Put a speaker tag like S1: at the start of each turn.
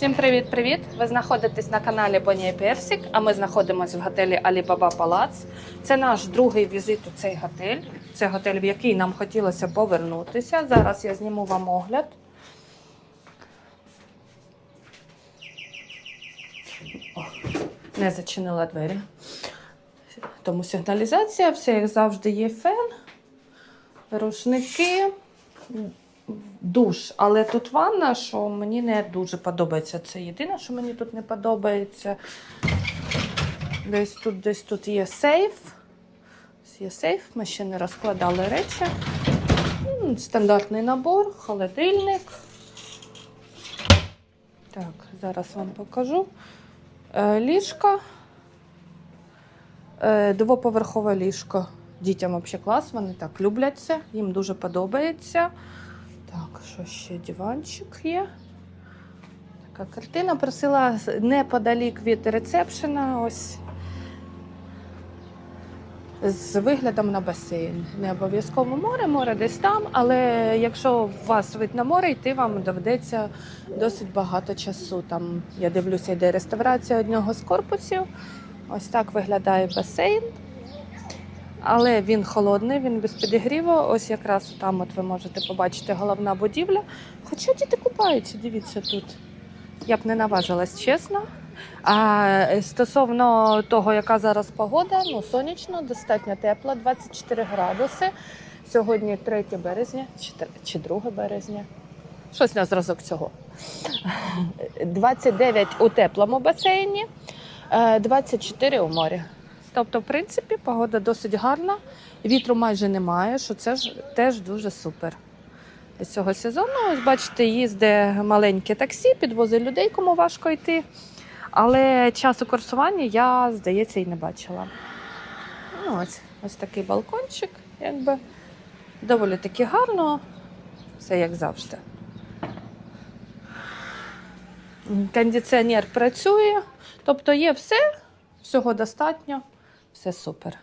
S1: Всім привіт-привіт! Ви знаходитесь на каналі Бонія Персик, а ми знаходимося в готелі Алібаба Палац. Це наш другий візит у цей готель. Це готель, в який нам хотілося повернутися. Зараз я зніму вам огляд. О, не зачинила двері. Тому сигналізація, все як завжди є фен, рушники, душ. Але тут ванна, що мені не дуже подобається. Це єдине, що мені тут не подобається. Десь тут, десь тут є сейф. Є сейф, ми ще не розкладали речі. Стандартний набор, холодильник. Так, зараз вам покажу. Е, Ліжко. Е, Двоповерхове ліжко. Дітям взагалі клас, вони так люблять це, їм дуже подобається. Так, що ще диванчик є. Така картина просила неподалік від ресепшена. Ось з виглядом на басейн. Не обов'язково море, море десь там, але якщо у вас вид на море, йти вам доведеться досить багато часу. Там я дивлюся, йде реставрація одного з корпусів. Ось так виглядає басейн. Але він холодний, він без підігріву. Ось якраз там от ви можете побачити головна будівля. Хоча діти купаються, дивіться тут. Я б не наважилась, чесно. А е, стосовно того, яка зараз погода, ну сонячно, достатньо тепло, 24 градуси. Сьогодні 3 березня чи, 2 березня. Щось на зразок цього. 29 у теплому басейні, е, 24 у морі. Тобто, в принципі, погода досить гарна, вітру майже немає, що це ж теж дуже супер. З цього сезону, ось бачите, їздить маленьке таксі, підвозить людей, кому важко йти. Але часу курсування я, здається, і не бачила. Ну, ось, ось такий балкончик, якби доволі таки гарно, все як завжди. Кондиціонер працює, тобто є все, всього достатньо, все супер.